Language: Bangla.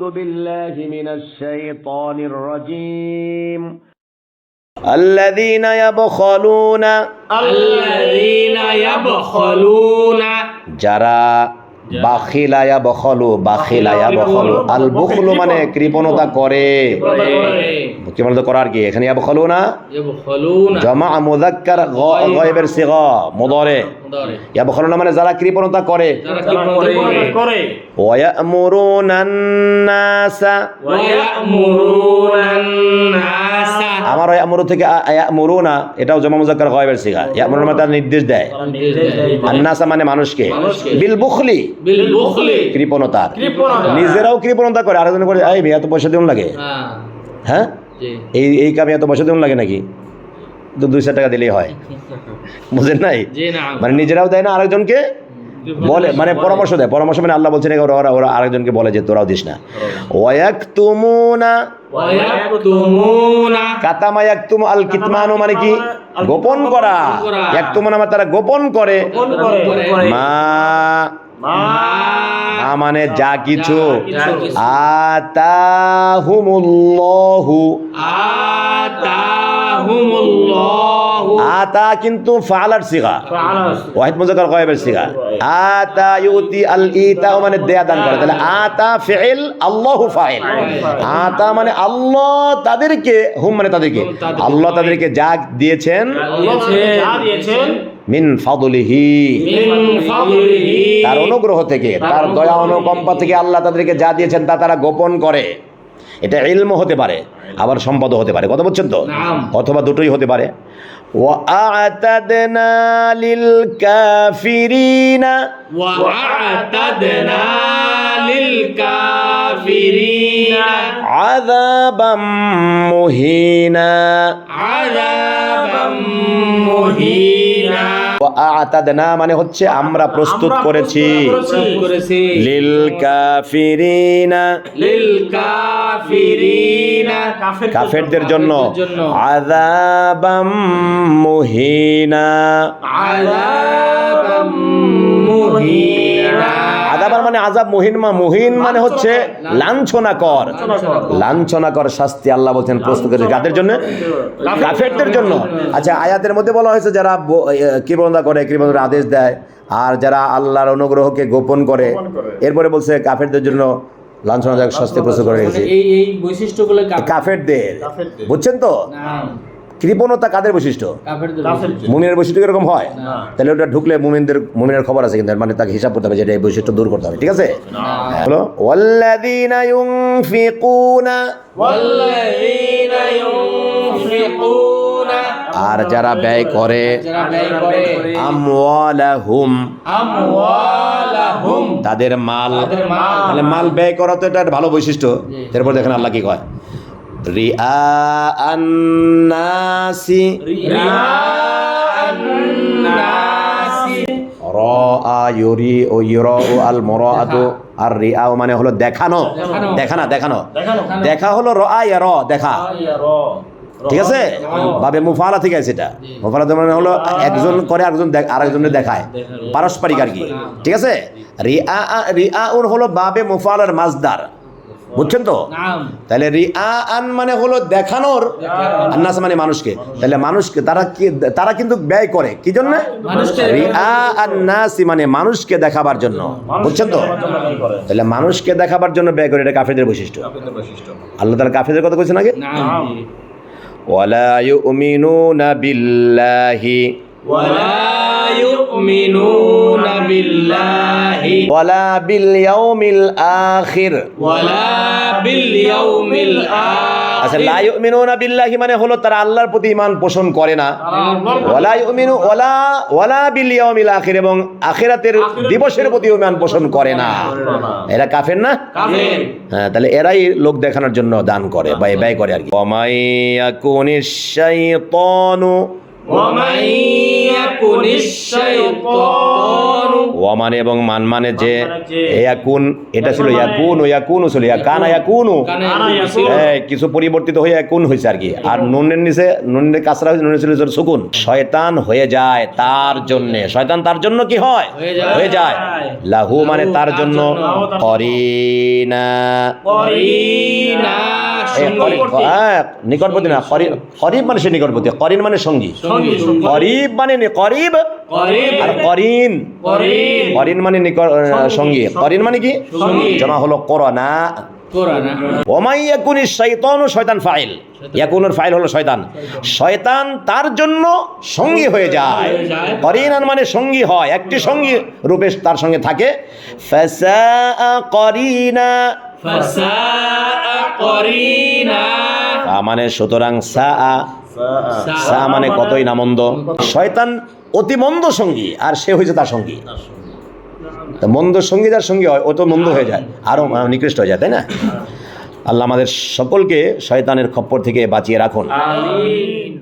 أعوذ بالله من الشيطان الرجيم. الذين يبخلون الذين يبخلون যারা বাখিলায়া বখলু বাখিলায়া বখলু। আল মানে বখলু মানে কৃপণতা করে। কৃপণতা করার কি? এখানে ইয়া বখলু না জমা মুযাক্কার গায়বের সিগা মুদারে। ইয়া বখলু না মানে যারা কৃপণতা করে। ওয়ায়ামুরুনান নাসা আমার আমরু থেকে মরু না এটাও জমা মুজাক্কার গয়েবের সিগা। ইয়ামরুর মানে তার নির্দেশ দেয়। আন্নাসা মানে মানুষকে। বিল বুখলি। কৃপণতার নিজেরাও কৃপণতা করে। আরেকজন করে এই মেয়ে এত পয়সা দেন লাগে? হ্যাঁ।, হ্যাঁ? এই এই কামে এত পয়সা দেন লাগে নাকি? তো দুইশো টাকা দিলেই হয়। বুঝেন নাই? মানে নিজেরাও দেয় না আরেকজনকে? বলে মানে পরামর্শ দেয়। পরামর্শ মানে আল্লাহ বলছেন ওরা ওরা ওরা আরেকজনকে বলে যে তোরাও দিস না। ওয়াক তুমু না মানে কি? গোপন করা। ইয়াকতুমুনা মানে তারা গোপন করে। মা। মানে যা কিছু। আতাহুমুল্লাহু। আ আতা কিন্তু ফালার সিগা। ওয়াহিদ মুজাকার কয়েবের সিগা। আতা ইউতি আল ইতা মানে দেয়া দান করে। তাহলে আতা ফেল আল্লাহু ফাইল। আতা মানে আল্লাহ তাদেরকে হুম মানে তাদেরকে। আল্লাহ তাদেরকে যা দিয়েছেন মিন ফাদুলিহি। তার অনুগ্রহ থেকে তার দয়া অনুকম্পা থেকে আল্লাহ তাদেরকে যা দিয়েছেন তা তারা গোপন করে। এটা ইলম হতে পারে আবার সম্পদ হতে পারে কথা বলছেন তো নাম। অথবা দুটোই হতে পারে وأعتدنا للكافرين وأعتدنا للكافرين عذابا مهينا عذابا আতাদনা মানে হচ্ছে আমরা প্রস্তুত করেছি। লিল কাফিরিনা। লিল কাফিরিনা। কাফেরদের জন্য। আযাবাম মুহিনা। আযাব আজাব মুহিন মা মুহিন মানে হচ্ছে লাঞ্ছনা কর। লাঞ্ছনা কর। শাস্তি আল্লাহ বলছেন প্রস্তুত করেছে। কাদের জন্য? কাফেরদের জন্য। আচ্ছা আয়াতের মধ্যে বলা হয়েছে যারা কৃপণতা করে কৃপণতার আদেশ দেয় আর যারা আল্লাহর অনুগ্রহকে গোপন করে এরপরে বলছে কাফেরদের জন্য লাঞ্ছনাদায়ক শাস্তি প্রস্তুত করে রেখেছে। এই এই বৈশিষ্ট্যগুলো কাফেরদের। কাফেরদের। বুঝছেন তো? কৃপণতা কাদের বৈশিষ্ট্য? মুমিনের বৈশিষ্ট্য এরকম হয়? তাহলে ওটা ঢুকলে মুমিনদের মুমিনের খবর আছে কিন্তু মানে তাকে হিসাব করতে হবে যেটা এই বৈশিষ্ট্য দূর করতে হবে ঠিক আছে? হলো ওয়াল্লাযীনা ইউনফিকুনা ওয়াল্লাযীনা ইউনফিকুনা আর যারা ব্যয় করে আমওয়ালাহুম আমওয়ালাহুম। তাদের মাল তাহলে মাল ব্যয় করা তো এটা ভালো বৈশিষ্ট্য। এরপর দেখেন আল্লাহ কি কয়? রিআ আন্না nasi ও ও আল আর রিয়া মানে হলো দেখানো। দেখানা। দেখানো দেখা হলো র আই র দেখা ঠিক আছে? বাবে মুফালা ঠিক আছে এটা। মুফালা মানে হলো একজন করে আরেকজন আরেকজনে দেখায়। পারস্পরিক আর কি। ঠিক আছে? রিয়া রিয়া হলো বাবে মুফালার মাজদার। বুঝছেন তো? তাহলে রিয়া আন মানে হলো দেখানোর আন্নাস মানে মানুষকে। তাহলে মানুষকে তারা কি তারা কিন্তু ব্যয় করে। কি জন্য? রিয়া আন্নাসি মানে মানুষকে দেখাবার জন্য। বুঝছেন তো? তাহলে মানুষকে দেখাবার জন্য ব্যয় করে এটা কাফেরদের বৈশিষ্ট্য। আল্লাহ তালা কাফেরদের কথা বলছেন আগে? ওয়ালা ইউমিনুনা বিল্লাহি। ওয়ালা ولا يؤمنون بالله ولا باليوم الآخر ولا باليوم আচ্ছা الآخر লা ইউমিনুনা বিল্লাহি মানে হলো তারা আল্লাহর প্রতি ঈমান পোষণ করে না ওয়ালা ইউমিনু ওয়ালা ওয়ালা বিল ইয়াউমিল আখির এবং আখিরাতের দিবসের প্রতি ঈমান পোষণ করে না এরা কাফের না কাফের হ্যাঁ তাহলে এরাই লোক দেখানোর জন্য দান করে বা ব্যয় করে আর কি ওমাই ইয়াকুনিশ শাইতানু ومن يكن الشيطان ওয়া মানে এবং মান মানে যে ইয়াকুন এটা ছিল ইয়াকুন ও ইয়াকুন ছিল ইয়াকানা ইয়াকুনু। কানে কানা ইয়াকুন। ইয়াকুন। কিছু পরিবর্তিত হয়ে এখন হয়েছে আর কি। আর নুনের নিচে নুনের কাঁচরা হয়েছে নুনের ছিল জোর সুকুন। শয়তান হয়ে যায় তার জন্য। শয়তান তার জন্য কি হয়? হয়ে যায়। লাহু মানে তার জন্য। করিনা। করিনা। হ্যাঁ, নিকটবর্তী না করি- করিব মানে সে নিকটবর্তী। করিন মানে সঙ্গী। করিব মানে করিব আর করিন করিন করিন মানে সঙ্গী। করিন মানে কি। জমা হলো করোনা শয়তান ফাইল। ইয়াকুনের ফাইল হলো শয়তান। শয়তান। তার জন্য সঙ্গী হয়ে যায়। করিনান মানে সঙ্গী হয়। একটি সঙ্গী রূপে তার সঙ্গে থাকে। ফাসা করিনা। তা মানে সুতরাং সা সা- সা মানে কতই না মন্দ? শয়তান অতি মন্দ সঙ্গী আর সে হয়েছে তার সঙ্গী। মন্দ সঙ্গী যার সঙ্গী হয় ও তো মন্দ হয়ে যায় আরও নিকৃষ্ট হয়ে যায় তাই না? আল্লাহ আমাদের সকলকে শয়তানের খপ্পর থেকে বাঁচিয়ে রাখুন। আমিন।